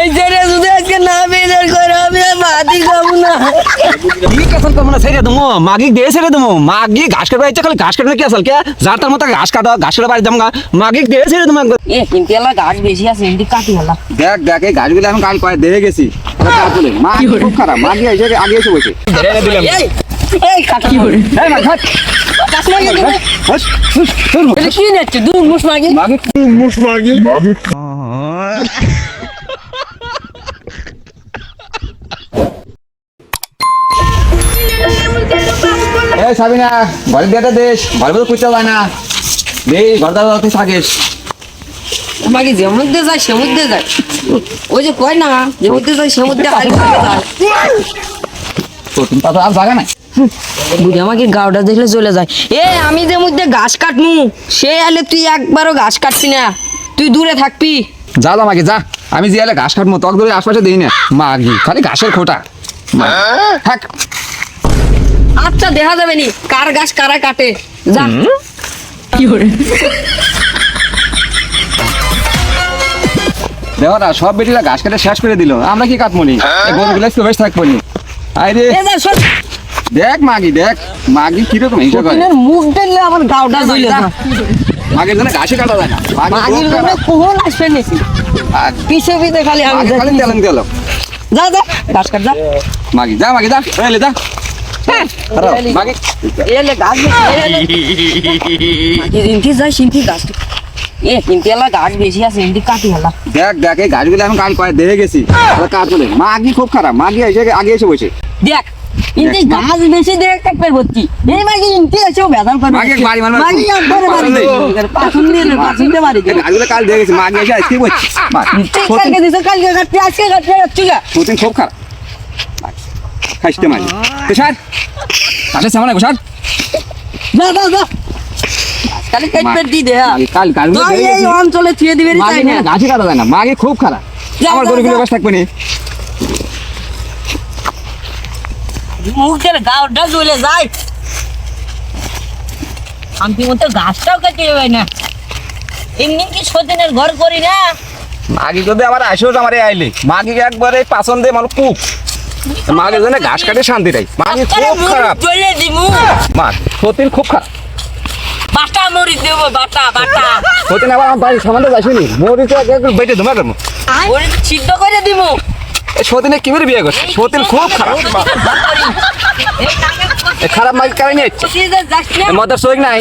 এই যে যদি আজকে না খাব না কি কেসল কমনা ছেড়ে দেবো মাগি দিয়ে ছেড়ে দেবো মাগি ঘাস কাটবে ইচ্ছা খালি ঘাস কাটবে কি আসল কে? যার তার মতো ঘাস কাটা ঘাস কাটা বাড়ি দামগা মাগি দিয়ে ছেড়ে দেবো একবার। এ কিন্তু এলা গাছ বেশি আছে এমনি কাটি হলা দেখ দেখ এই গাছগুলো এখন কাল কয়ে দেখে গেছি। মা খুব খারাপ। মাগি এসে আগে এসে বসে। এই এই কাটা কি করে এই মা ঘাট গাছ লাগিয়ে দেবে হস হস হস এটা কি নেচ্ছে দুধ মুস মাগি। মাগি এই সাবিনা ঘরে বিয়েটা দেশ ঘরে বলে কুচা যায় না। দে ঘর দাদা তুই থাকিস। মাগি যে মধ্যে যায় সে মধ্যে যায়। ওই যে কয় না যে মধ্যে যায় সে মধ্যে তো তুমি তো আর জায়গা নাই? বুঝি আমাকে গাওটা দেখলে চলে যায়। এ আমি যে মধ্যে ঘাস কাটমু সে আলে তুই একবারও ঘাস কাটবি না। তুই দূরে থাকবি। যা যা মাগি যা। আমি যে এলে ঘাস কাটবো তক ধরে আশপাশে দিই না। মাগি খালি ঘাসের খোটা। থাক। আচ্ছা দেখা যাবে নি। কার গাছ কারা কাটে? যা। কি করে দেখো না সব বেটিরা ঘাস কেটে শেষ করে দিল। আমরা কি কাটমনি গরুগুলো একটু বেশ থাকব নি। আরে দেখ মাগি দেখ। মাগি কীরকম হিংসা করে। মুখ দেখলে আমার গাওটা যায়। মাগির জন্য ঘাসে কাটা যায় না। মাগির জন্য কোহন আসবে পিছে পিছে খালি আমি খালি তেলেন দিল যা যা। ঘাস কাট যা। মাগি যা মাগি যা। এলে যা। দেখ দেখ এই গাছগুলো আমি কাল কয়ে দেখে গেছি। কাজ চলে মাগি খুব খারাপ। মাগি এসে আগে এসে বসে। দেখ ইনকি দেখ, গাছ বেশি দেখ কাটবে ভর্তি। এই মাগি ইনকি এসেও বেদাল করবে মাগি বাড়ি মারবে। মাগি একবারে মারি দে পাছন দিয়ে। নে পাছন দিয়ে মারি দে এই গাছগুলো কাল দেখে গেছি। মাগি এসে আজকে বসছে তুই কালকে দিছ কালকে কাটতে আজকে কাটতে যাচ্ছি গা সতীন খুব খারাপ। খাইতে মাগি। তো স্যার আসে সামনে বসার যা যা যা। কালি কাটবে দি দে হ্যাঁ। কাল গাছগুলো এই অঞ্চলে থিয়ে দিবি তাই না? না গাছে কাটা যায় না। মাগি খুব খারাপ। আমার যা। বাস থাকবে না। মুখ দিয়ে গাওটা জ্বলে যায় শান্তি মতো গাছটাও কেটে যাবে না। এমনি কি সতীনের ঘর করি না? মাগি যদি আমার আসেও আমার আইলে? মাগি একবারে পাচন দিয়ে মানুষ কুক মাগি জন্য ঘাস কাটে শান্তি নাই। খুব খারাপ। জ্বলে দিমু। সতীন খুব খারাপ বাটা মরি দেব বাটা বাটা। সতীন আবার আমার বাড়ির সামনে যাইছিনি মরিতে একটু বেটে ধুমা করব ওরে সিদ্ধ করে দিমু। সতীনে কি করে বিয়ে করছে? সতীন খুব খারাপ। খারাপ কারণে নিয়ে মদের নাই।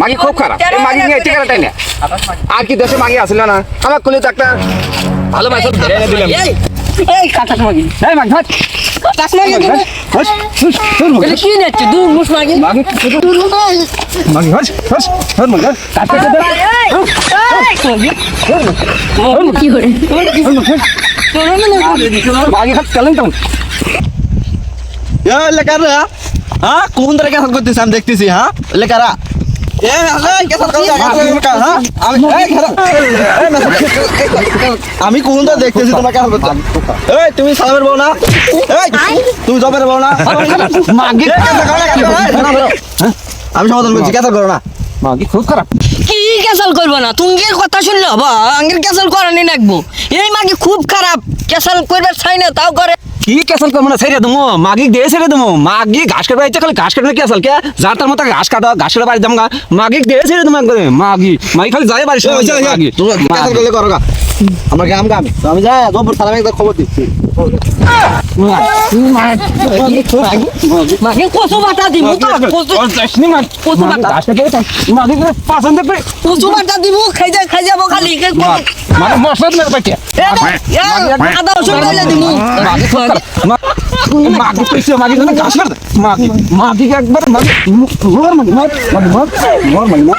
মাগি খুব খারাপ। মাগি নিয়ে আর কি দেশে মাগি আসলে না। আমার কলি তো একটা ভালো মাছ ধরে এনে দিলাম। এই এই কাটা মাগি এই মাগি ভাত কাটা মাগি দিবি হস হস হস এটা কি নেচ্ছে? দুধ মুস মাগি। মাগি মাগি হস হস হস মাগি কাটতে দে কি করে মাগি হাত চালেন তো এ লেকারা হ্যাঁ? কোন ধরে কেসাল করতেছি আমি দেখতেছি হ্যাঁ? লেকারা এ এই কেসাল করে হ্যাঁ আমি না, আমি কোন ধরে। দেখতেছি করতে এই তুমি সালামের বউ না? তুমি জবের বউ না। হ্যাঁ? আমি সমাধান করছি কেসাল করো না। মাগি খুব খারাপ। কি ক্যাসেল করব না? তুঙ্গের কথা শুনলে হবা আঙ্গের ক্যাসেল করানি নাকবো এই মাগি খুব খারাপ। ক্যাসেল করবে চাই না তাও করে। কি কেসল করব না ছেড়ে দেবো মাগি দিয়ে ছেড়ে দেবো মাগি ঘাস কাটবে ইচ্ছা খালি ঘাস কাটবে কেসল কে যার তার মতো ঘাস কাটা ঘাস কাটা বাড়ি দামগা মাগি দিয়ে ছেড়ে দেবো একবারে মাগি মাগি খালি যায় বাড়ি এই, ওই, মাগি তুমি কেসাল করলে করো গা আমার গ্রাম গ্রামে। তো আমি যাই জবর সালামে একদম খবর দিচ্ছি। মাগি কচু বাটা দিব কচু কচু মাগি পছন্দ করে কচু বাটা দিব। খাই যা খাই যাব খালি কে কচু- মানে মশলা মেরে পাঠিয়ে এ, এ, আদা রসুন ঢালে দিমু। মাগি খুব খারাপ মা- মাগি কইছে মাগি জন্য ঘাস কাটে মাগি মাগি একবার মাগি মোর মাগি মোর মাগি মোর মোর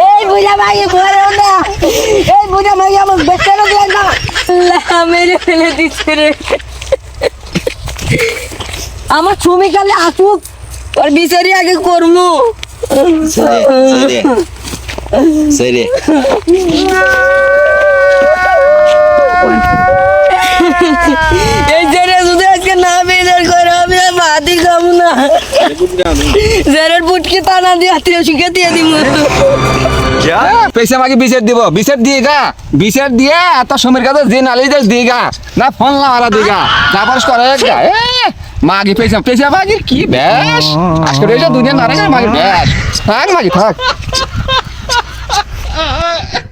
এই বুড়া মাগি কেরা না এই বুড়া মাগি আমার বেচারা দিয়ে না মেরে ফেলে দিচ্ছে রে আমার ছবি কালে আসুক ওর বিচারি আগে করমু দিব পয়সা মাগি বিচার দিব। দিয়ে গা। বিচার দিয়ে এত সময়ের কাছে যে নালি দেশ দিয়ে গা। না ফোন দিয়ে গা। করে গা। মাগি কি বেশ? আজকে রয়েছে দুনিয়া নারে মাগি বেশ। থাক মাগি থাক। 啊啊！